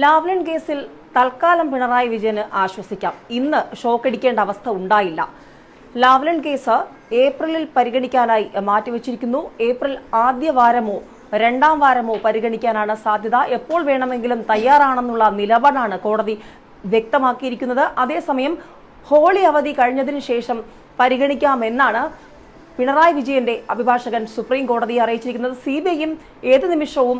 Lavalin കേസിൽ തൽക്കാലം പിണറായി വിജയന് ആശ്വസിക്കാം. ഇന്ന് ഷോക്കടിക്കേണ്ട അവസ്ഥ ഉണ്ടായില്ല. ലാവ്ലിൻ കേസ് ഏപ്രിലിൽ പരിഗണിക്കാനായി മാറ്റിവെച്ചിരിക്കുന്നു. ഏപ്രിൽ ആദ്യ വാരമോ രണ്ടാം വാരമോ പരിഗണിക്കാനാണ് സാധ്യത. എപ്പോൾ വേണമെങ്കിലും തയ്യാറാണെന്നുള്ള നിലപാടാണ് കോടതി വ്യക്തമാക്കിയിരിക്കുന്നത്. അതേസമയം ഹോളി അവധി കഴിഞ്ഞതിന് ശേഷം പരിഗണിക്കാമെന്നാണ് പിണറായി വിജയന്റെ അഭിഭാഷകൻ സുപ്രീം കോടതിയെ അറിയിച്ചിരിക്കുന്നത്. സി ബി ഐയും ഏത് നിമിഷവും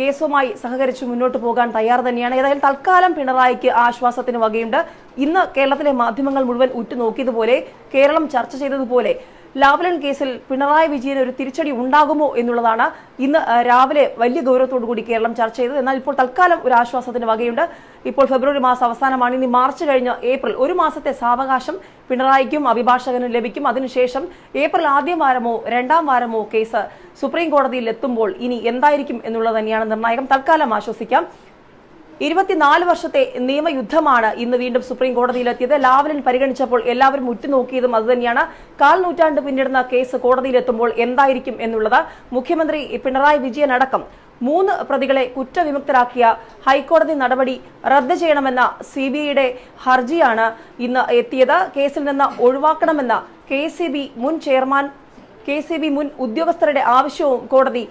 കേസുമായി സഹകരിച്ച് മുന്നോട്ട് പോകാൻ തയ്യാർ തന്നെയാണ്. ഏതായാലും തൽക്കാലം പിണറായിക്ക് ആശ്വാസത്തിന് വകയുണ്ട്. ഇന്ന് കേരളത്തിലെ മാധ്യമങ്ങൾ മുഴുവൻ ഉറ്റുനോക്കിയതുപോലെ കേരളം ചർച്ച ചെയ്തതുപോലെ ലാവ്ലൻ കേസിൽ പിണറായി വിജയന് ഒരു തിരിച്ചടി ഉണ്ടാകുമോ എന്നുള്ളതാണ് ഇന്ന് രാവിലെ വലിയ ഗൗരവത്തോടു കൂടി കേരളം ചർച്ച ചെയ്തത്. എന്നാൽ ഇപ്പോൾ തൽക്കാലം ഒരു ആശ്വാസത്തിന് വകയുണ്ട്. ഇപ്പോൾ ഫെബ്രുവരി മാസം അവസാനമാണ്. ഇനി മാർച്ച് കഴിഞ്ഞ് ഏപ്രിൽ ഒരു മാസത്തെ സാവകാശം പിണറായിക്കും അഭിഭാഷകനും ലഭിക്കും. അതിനുശേഷം ഏപ്രിൽ ആദ്യം വാരമോ രണ്ടാം വാരമോ കേസ് സുപ്രീം കോടതിയിൽ എത്തുമ്പോൾ ഇനി എന്തായിരിക്കും എന്നുള്ളത് തന്നെയാണ് നിർണായകം. തൽക്കാലം ആശ്വസിക്കാം. ഇരുപത്തിനാല് വർഷത്തെ നിയമയുദ്ധമാണ് ഇന്ന് വീണ്ടും സുപ്രീം കോടതിയിലെത്തിയത്. ലാവലിൻ പരിഗണിച്ചപ്പോൾ എല്ലാവരും ഉറ്റുനോക്കിയതും അതുതന്നെയാണ്. കാൽ നൂറ്റാണ്ട് പിന്നിടുന്ന കേസ് കോടതിയിലെത്തുമ്പോൾ എന്തായിരിക്കും എന്നുള്ളത് മുഖ്യമന്ത്രി പിണറായി വിജയൻ അടക്കം മൂന്ന് പ്രതികളെ കുറ്റവിമുക്തരാക്കിയ ഹൈക്കോടതി നടപടി റദ്ദ് ചെയ്യണമെന്ന സി ബി ഐയുടെ ഹർജിയാണ് ഇന്ന് എത്തിയത്. കേസിൽ നിന്ന് ഒഴിവാക്കണമെന്ന കെ സി ബി മുൻ ചെയർമാൻ കെ സി ബി മുൻ ഉദ്യോഗസ്ഥരുടെ ആവശ്യവും കോടതി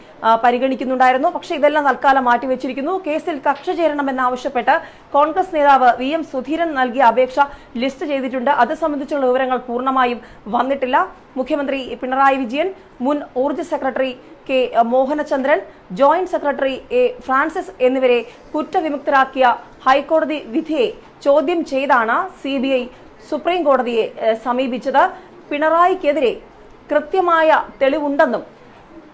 പരിഗണിക്കുന്നുണ്ടായിരുന്നു. പക്ഷേ ഇതെല്ലാം തൽക്കാലം മാറ്റിവെച്ചിരിക്കുന്നു. കേസിൽ കക്ഷ ചേരണമെന്നാവശ്യപ്പെട്ട് കോൺഗ്രസ് നേതാവ് വി എം സുധീരൻ നൽകിയ അപേക്ഷ ലിസ്റ്റ് ചെയ്തിട്ടുണ്ട്. അത് സംബന്ധിച്ചുള്ള വിവരങ്ങൾ പൂർണമായും വന്നിട്ടില്ല. മുഖ്യമന്ത്രി പിണറായി വിജയൻ മുൻ ഊർജ secretary K Mohanachandran joint secretary A Francis എന്നിവരെ കുറ്റവിമുക്തരാക്കിയ ഹൈക്കോടതി വിധിയെ ചോദ്യം ചെയ്താണ് സി സുപ്രീം കോടതിയെ സമീപിച്ചത്. പിണറായിക്കെതിരെ കൃത്യമായ തെളിവുണ്ടെന്നും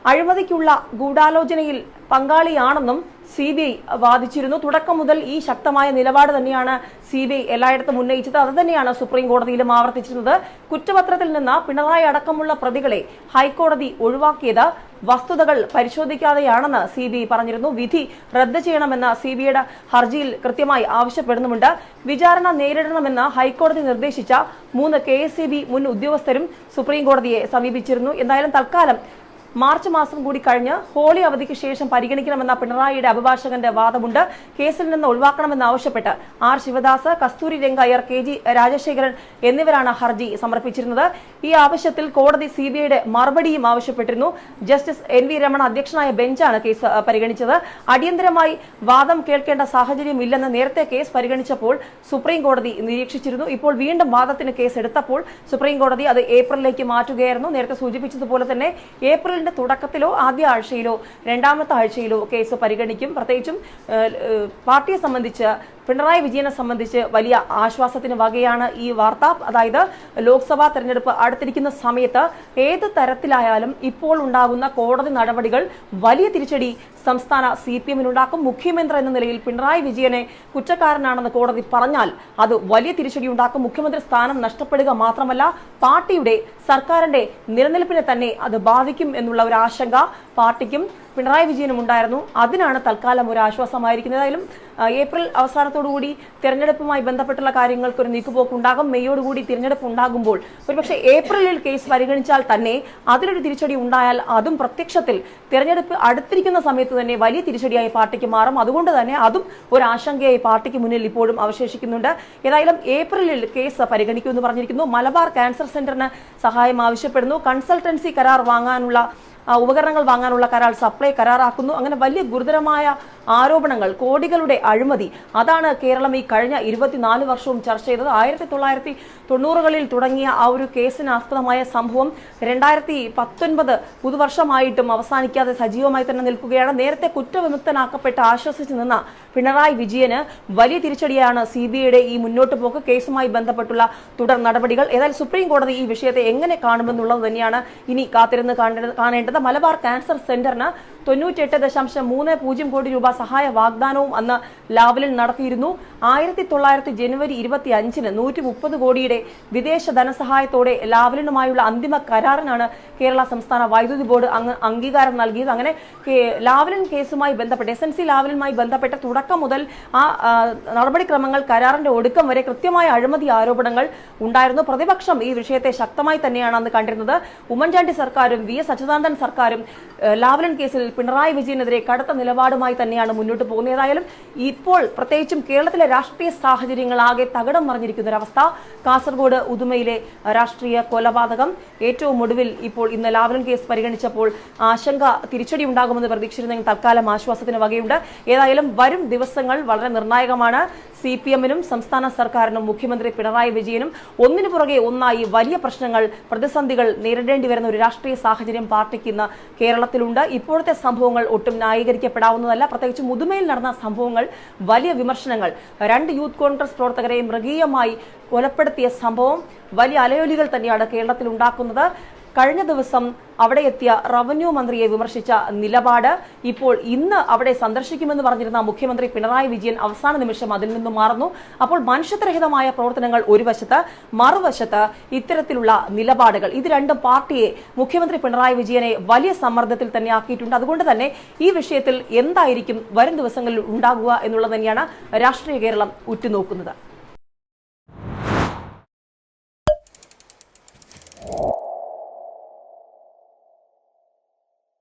അഴിമതിക്കുള്ള ഗൂഢാലോചനയിൽ പങ്കാളിയാണെന്നും സി ബി ഐ വാദിച്ചിരുന്നു. തുടക്കം മുതൽ ഈ ശക്തമായ നിലപാട് തന്നെയാണ് സി ബി ഐ എല്ലായിടത്തും ഉന്നയിച്ചത്. അത് തന്നെയാണ് സുപ്രീം കോടതിയിലും ആവർത്തിച്ചിരുന്നത്. കുറ്റപത്രത്തിൽ നിന്ന് പിണറായി അടക്കമുള്ള പ്രതികളെ ഹൈക്കോടതി ഒഴിവാക്കിയത് വസ്തുതകൾ പരിശോധിക്കാതെയാണെന്ന് സി ബി ഐ പറഞ്ഞിരുന്നു. വിധി റദ്ദ് ചെയ്യണമെന്ന് സി ബി ഐയുടെ ഹർജിയിൽ കൃത്യമായി ആവശ്യപ്പെടുന്നുമുണ്ട്. വിചാരണ നേരിടണമെന്ന് ഹൈക്കോടതി നിർദ്ദേശിച്ച മൂന്ന് കെ എസ് മുൻ ഉദ്യോഗസ്ഥരും സുപ്രീം കോടതിയെ സമീപിച്ചിരുന്നു. എന്തായാലും തൽക്കാലം മാർച്ച് മാസം കൂടി കഴിഞ്ഞ് ഹോളി അവധിക്ക് ശേഷം പരിഗണിക്കണമെന്ന പിണറായിയുടെ അഭിഭാഷകന്റെ വാദമുണ്ട്. കേസിൽ നിന്ന് ഒഴിവാക്കണമെന്നാവശ്യപ്പെട്ട് R Sivadas Kasturi Rangaiyar K G Rajasekharan എന്നിവരാണ് ഹർജി സമർപ്പിച്ചിരുന്നത്. ഈ ആവശ്യത്തിൽ കോടതി സിബിഐയുടെ മറുപടിയും ആവശ്യപ്പെട്ടിരുന്നു. ജസ്റ്റിസ് എൻ വി രമണ അധ്യക്ഷനായ ബെഞ്ചാണ് കേസ് പരിഗണിച്ചത്. അടിയന്തരമായി വാദം കേൾക്കേണ്ട സാഹചര്യം ഇല്ലെന്ന് നേരത്തെ കേസ് പരിഗണിച്ചപ്പോൾ സുപ്രീം കോടതി നിരീക്ഷിച്ചിരുന്നു. ഇപ്പോൾ വീണ്ടും വാദത്തിന് കേസ് എടുത്തപ്പോൾ സുപ്രീം കോടതി അത് ഏപ്രിലിലേക്ക് മാറ്റുകയായിരുന്നു. നേരത്തെ സൂചിപ്പിച്ചതുപോലെ തന്നെ ഏപ്രിലിന്റെ തുടക്കത്തിലോ ആദ്യ ആഴ്ചയിലോ രണ്ടാമത്തെ ആഴ്ചയിലോ കേസ് പരിഗണിക്കും. പ്രത്യേകിച്ചും പാർട്ടിയെ സംബന്ധിച്ച് പിണറായി വിജയനെ സംബന്ധിച്ച് വലിയ ആശ്വാസത്തിന് വകയാണ് ഈ വാർത്ത. അതായത് ലോക്സഭാ തെരഞ്ഞെടുപ്പ് അടുത്തിരിക്കുന്ന സമയത്ത് ഏത് തരത്തിലായാലും ഇപ്പോൾ ഉണ്ടാകുന്ന കോടതി നടപടികൾ വലിയ തിരിച്ചടി സംസ്ഥാന സി പി എമ്മിനുണ്ടാക്കും. മുഖ്യമന്ത്രി എന്ന നിലയിൽ പിണറായി വിജയനെ കുറ്റക്കാരനാണെന്ന് കോടതി പറഞ്ഞാൽ അത് വലിയ തിരിച്ചടി ഉണ്ടാക്കും. മുഖ്യമന്ത്രി സ്ഥാനം നഷ്ടപ്പെടുക മാത്രമല്ല പാർട്ടിയുടെ സർക്കാരിന്റെ നിലനിൽപ്പിനെ തന്നെ അത് ബാധിക്കും എന്നുള്ള ഒരു ആശങ്ക പാർട്ടിക്കും പിണറായി വിജയനും ഉണ്ടായിരുന്നു അതിനാണ് തൽക്കാലം ഒരു ആശ്വാസമായിരിക്കുന്നത്. ഏതായാലും ആ, ഏപ്രിൽ അവസാനത്തോടുകൂടി തെരഞ്ഞെടുപ്പുമായി ബന്ധപ്പെട്ടുള്ള കാര്യങ്ങൾക്ക് ഒരു നീക്കുപോക്ക് ഉണ്ടാകും മെയ്യോടുകൂടി തിരഞ്ഞെടുപ്പ് ഉണ്ടാകുമ്പോൾ ഒരുപക്ഷെ ഏപ്രിലിൽ കേസ് പരിഗണിച്ചാൽ തന്നെ അതിലൊരു തിരിച്ചടി ഉണ്ടായാൽ അതും പ്രത്യക്ഷത്തിൽ തിരഞ്ഞെടുപ്പ് അടുത്തിരിക്കുന്ന സമയത്ത് തന്നെ വലിയ തിരിച്ചടിയായി പാർട്ടിക്ക് മാറും. അതുകൊണ്ട് തന്നെ അതും ഒരു ആശങ്കയായി പാർട്ടിക്ക് മുന്നിൽ ഇപ്പോഴും അവശേഷിക്കുന്നുണ്ട്. ഏതായാലും ഏപ്രിലിൽ കേസ് പരിഗണിക്കുമെന്ന് പറഞ്ഞിരിക്കുന്നു. മലബാർ ക്യാൻസർ സെന്ററിന് സഹായം ആവശ്യപ്പെടുന്നു. കൺസൾട്ടൻസി കരാർ വാങ്ങാനുള്ള ഉപകരണങ്ങൾ വാങ്ങാനുള്ള കരാർ സപ്ലൈ കരാറാക്കുന്നു. അങ്ങനെ വലിയ ഗുരുതരമായ ആരോപണങ്ങൾ കോടികളുടെ അഴിമതി. അതാണ് കേരളം ഈ കഴിഞ്ഞ ഇരുപത്തിനാല് വർഷവും ചർച്ച ചെയ്തത്. ആയിരത്തി തൊള്ളായിരത്തി തൊണ്ണൂറുകളിൽ തുടങ്ങിയ ആ ഒരു കേസിന് ആസ്പദമായ സംഭവം രണ്ടായിരത്തി പത്തൊൻപത് പുതുവർഷമായിട്ടും അവസാനിക്കാതെ സജീവമായി തന്നെ നിൽക്കുകയാണ്. നേരത്തെ കുറ്റവിമുക്തനാക്കപ്പെട്ട് ആശ്വസിച്ച് നിന്ന പിണറായി വിജയന് വലിയ തിരിച്ചടിയാണ് സി ബി ഐയുടെ ഈ മുന്നോട്ട് പോക്ക്. കേസുമായി ബന്ധപ്പെട്ടുള്ള തുടർ നടപടികൾ. ഏതായാലും സുപ്രീം കോടതി ഈ വിഷയത്തെ എങ്ങനെ കാണുമെന്നുള്ളത് തന്നെയാണ് ഇനി കാത്തിരുന്ന് കാണേണ്ടത് മലബാർ ക്യാൻസർ സെന്ററിന് തൊണ്ണൂറ്റെട്ട് ദശാംശം മൂന്ന് പൂജ്യം കോടി രൂപ സഹായ വാഗ്ദാനവും അന്ന് ലാവലിൽ നടത്തിയിരുന്നു. ആയിരത്തി തൊള്ളായിരത്തി ജനുവരി ഇരുപത്തി അഞ്ചിന് നൂറ്റി മുപ്പത് കോടിയുടെ വിദേശ ധനസഹായത്തോടെ ലാവലിനുമായുള്ള അന്തിമ കരാറിനാണ് കേരള സംസ്ഥാന വൈദ്യുതി ബോർഡ് അംഗീകാരം നൽകിയത്. അങ്ങനെ ലാവലിൻ കേസുമായി ബന്ധപ്പെട്ട് എസ് എൻ സി ലാവലിനുമായി ബന്ധപ്പെട്ട തുടക്കം മുതൽ ആ, നടപടിക്രമങ്ങൾ കരാറിന്റെ ഒടുക്കം വരെ കൃത്യമായ അഴിമതി ആരോപണങ്ങൾ ഉണ്ടായിരുന്നു. പ്രതിപക്ഷം ഈ വിഷയത്തെ ശക്തമായി തന്നെയാണ് അന്ന് കണ്ടിരുന്നത്. ഉമ്മൻചാണ്ടി സർക്കാരും വി എസ് അച്യുതാനന്ദൻ സർക്കാരും ലാവലിൻ കേസിൽ പിണറായി വിജയനെതിരെ കടുത്ത നിലപാടുമായി തന്നെയാണ് മുന്നോട്ട് പോകുന്നത്. ഏതായാലും ഇപ്പോൾ പ്രത്യേകിച്ചും കേരളത്തിലെ രാഷ്ട്രീയ സാഹചര്യങ്ങൾ ആകെ തകിടം മറിഞ്ഞിരിക്കുന്ന ഒരവസ്ഥ കാസർഗോഡ് ഉദുമയിലെ രാഷ്ട്രീയ കൊലപാതകം ഏറ്റവും ഒടുവിൽ ഇപ്പോൾ ഇന്ന് ലാവലൻ കേസ് പരിഗണിച്ചപ്പോൾ ആശങ്ക തിരിച്ചടി ഉണ്ടാകുമെന്ന് പ്രതീക്ഷിച്ചിരുന്നെങ്കിൽ തൽക്കാലം ആശ്വാസത്തിന് വകയുണ്ട്. ഏതായാലും വരും ദിവസങ്ങൾ വളരെ നിർണായകമാണ്. സി പി എമ്മിനും സംസ്ഥാന സർക്കാരിനും മുഖ്യമന്ത്രി പിണറായി വിജയനും ഒന്നിനു പുറകെ ഒന്നായി വലിയ പ്രശ്നങ്ങൾ പ്രതിസന്ധികൾ നേരിടേണ്ടി വരുന്ന ഒരു രാഷ്ട്രീയ സാഹചര്യം പാർട്ടിക്ക് ഇന്ന് കേരളത്തിലുണ്ട്. ഇപ്പോഴത്തെ സംഭവങ്ങൾ ഒട്ടും ന്യായീകരിക്കപ്പെടാവുന്നതല്ല. പ്രത്യേകിച്ച് മുതുമയിൽ നടന്ന സംഭവങ്ങൾ വലിയ വിമർശനങ്ങൾ. രണ്ട് യൂത്ത് കോൺഗ്രസ് പ്രവർത്തകരെ മൃഗീയമായി കൊലപ്പെടുത്തിയ സംഭവം വലിയ അലയൊലികൾ തന്നെയാണ് കേരളത്തിൽ ഉണ്ടാക്കുന്നത്. കഴിഞ്ഞ ദിവസം അവിടെ എത്തിയ റവന്യൂ മന്ത്രിയെ വിമർശിച്ച നിലപാട് ഇപ്പോൾ ഇന്ന് അവിടെ സന്ദർശിക്കുമെന്ന് പറഞ്ഞിരുന്ന മുഖ്യമന്ത്രി പിണറായി വിജയൻ അവസാന നിമിഷം അതിൽ നിന്നും മാറുന്നു. അപ്പോൾ മനുഷ്യത്വരഹിതമായ പ്രവർത്തനങ്ങൾ ഒരു വശത്ത് മറുവശത്ത് ഇത്തരത്തിലുള്ള നിലപാടുകൾ. ഇത് രണ്ടും പാർട്ടിയെ മുഖ്യമന്ത്രി പിണറായി വിജയനെ വലിയ സമ്മർദ്ദത്തിൽ തന്നെ ആക്കിയിട്ടുണ്ട്. അതുകൊണ്ട് തന്നെ ഈ വിഷയത്തിൽ എന്തായിരിക്കും വരും ദിവസങ്ങളിൽ ഉണ്ടാകുക എന്നുള്ളത് തന്നെയാണ് രാഷ്ട്രീയ കേരളം ഉറ്റുനോക്കുന്നത്.